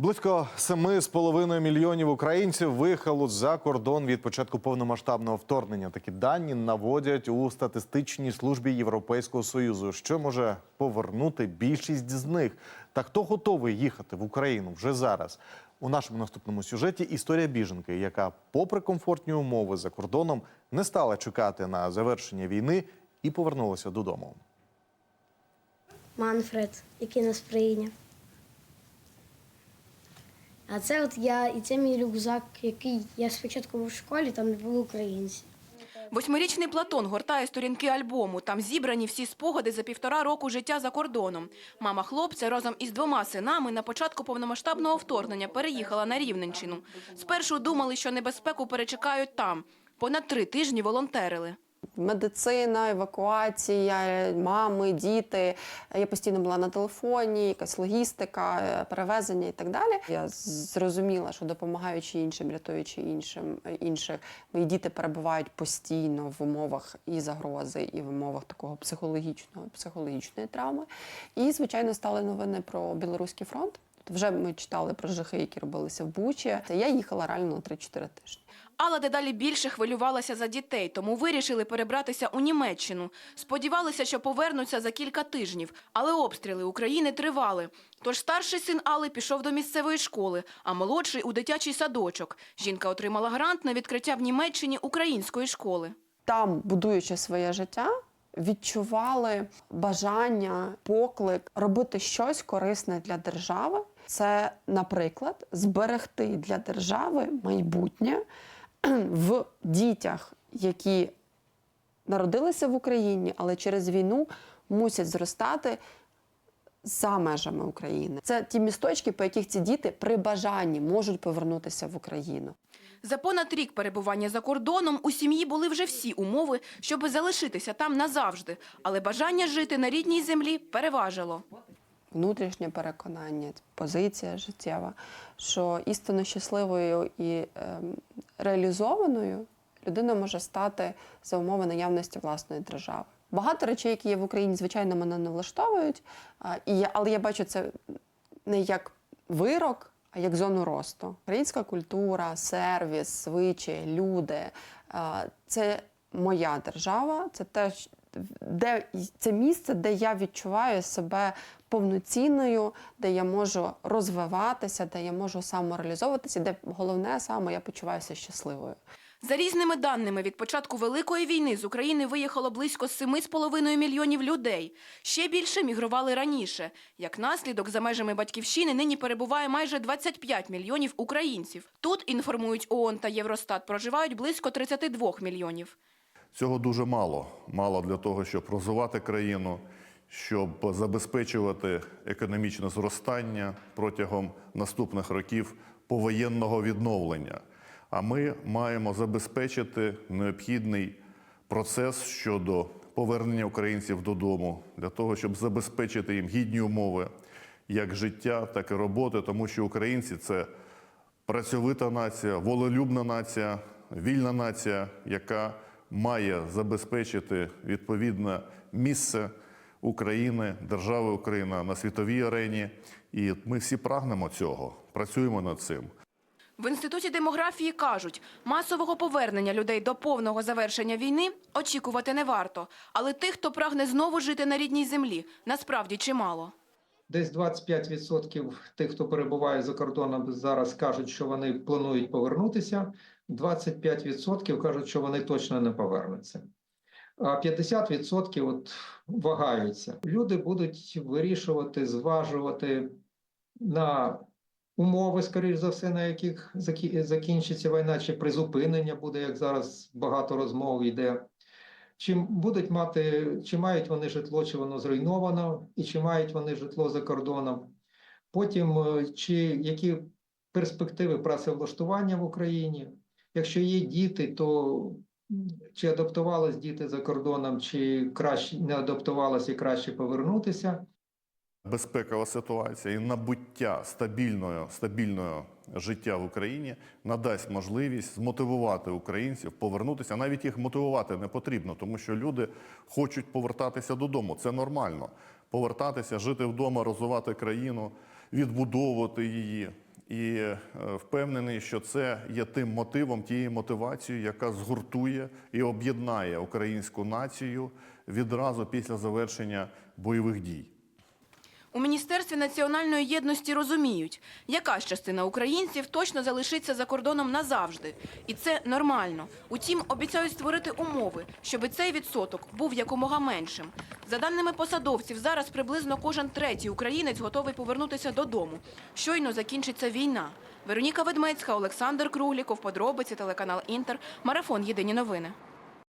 Близько 7,5 мільйонів українців виїхало за кордон від початку повномасштабного вторгнення. Такі дані наводять у статистичній службі Європейського союзу, що може повернути більшість з них. Та хто готовий їхати в Україну вже зараз? У нашому наступному сюжеті історія біженки, яка, попри комфортні умови за кордоном, не стала чекати на завершення війни і повернулася додому. Манфред, який нас прийняв. А це от я, і це мій рюкзак, який я спочатку був в школі, там не було українців. Восьмирічний Платон гортає сторінки альбому. Там зібрані всі спогади за півтора року життя за кордоном. Мама хлопця разом із двома синами на початку повномасштабного вторгнення переїхала на Рівненщину. Спершу думали, що небезпеку перечекають там. Понад три тижні волонтерили. Медицина, евакуація, мами, діти. Я постійно була на телефоні, якась логістика, е, перевезення і так далі. Я зрозуміла, що допомагаючи іншим, рятуючи іншим інших, мої діти перебувають постійно в умовах і загрози, і в умовах такого психологічного психологічної травми. І звичайно стали новини про білоруський фронт. Вже ми читали про жахи, які робилися в Бучі. Я їхала реально на 3-4 тижні. Алла дедалі більше хвилювалася за дітей, тому вирішили перебратися у Німеччину. Сподівалися, що повернуться за кілька тижнів, але обстріли України тривали. Тож старший син Алли пішов до місцевої школи, а молодший у дитячий садочок. Жінка отримала грант на відкриття в Німеччині української школи. там, будуючи своє життя, відчували бажання, поклик робити щось корисне для держави. Це, наприклад, зберегти для держави майбутнє в дітях, які народилися в Україні, але через війну мусять зростати за межами України. Це ті місточки, по яких ці діти при бажанні можуть повернутися в Україну. За понад рік перебування за кордоном у сім'ї були вже всі умови, щоб залишитися там назавжди. Але бажання жити на рідній землі переважило. Внутрішнє переконання, позиція життєва, що істинно щасливою і ем, реалізованою людина може стати за умови наявності власної держави. Багато речей, які є в Україні, звичайно, мене не влаштовують, і я, але я бачу це не як вирок, а як зону росту. Українська культура, сервіс, звичаї, люди це моя держава, це те, де це місце, де я відчуваю себе повноцінною, де я можу розвиватися, де я можу самореалізовуватися, де головне саме я почуваюся щасливою. За різними даними, від початку Великої війни з України виїхало близько 7,5 мільйонів людей. Ще більше мігрували раніше. Як наслідок, за межами батьківщини нині перебуває майже 25 мільйонів українців. Тут, інформують ООН та Євростат, проживають близько 32 мільйонів. Цього дуже мало. Мало для того, щоб розвивати країну, щоб забезпечувати економічне зростання протягом наступних років повоєнного відновлення. А ми маємо забезпечити необхідний процес щодо повернення українців додому для того, щоб забезпечити їм гідні умови як життя, так і роботи, тому що українці це працьовита нація, волелюбна нація, вільна нація, яка має забезпечити відповідне місце України, держави Україна на світовій арені. І ми всі прагнемо цього, працюємо над цим. В інституті демографії кажуть, масового повернення людей до повного завершення війни очікувати не варто. Але тих, хто прагне знову жити на рідній землі, насправді чимало. Десь 25% тих, хто перебуває за кордоном, зараз кажуть, що вони планують повернутися. 25% кажуть, що вони точно не повернуться. А 50% от вагаються. Люди будуть вирішувати, зважувати на умови, скоріш за все, на яких закінчиться війна, чи призупинення буде, як зараз багато розмов йде. Чи будуть мати, чи мають вони житло, чи воно зруйновано, і чи мають вони житло за кордоном? Потім, е, чи які перспективи працевлаштування в Україні? Якщо є діти, то чи адаптувались діти за кордоном, чи краще не адаптувалися і краще повернутися? Безпекова ситуація і набуття стабільного, стабільного життя в Україні надасть можливість змотивувати українців повернутися. Навіть їх мотивувати не потрібно, тому що люди хочуть повертатися додому. Це нормально. Повертатися, жити вдома, розвивати країну, відбудовувати її, І е, впевнений, що це є тим мотивом, тією мотивацією, яка згуртує і об'єднає українську націю відразу після завершення бойових дій. У Міністерстві національної єдності розуміють, яка частина українців точно залишиться за кордоном назавжди. І це нормально. Утім, обіцяють створити умови, щоб цей відсоток був якомога меншим. За даними посадовців, зараз приблизно кожен третій українець готовий повернутися додому. Щойно закінчиться війна. Вероніка Ведмецька, Олександр Кругліков, подробиці, телеканал Інтер, марафон Єдині новини.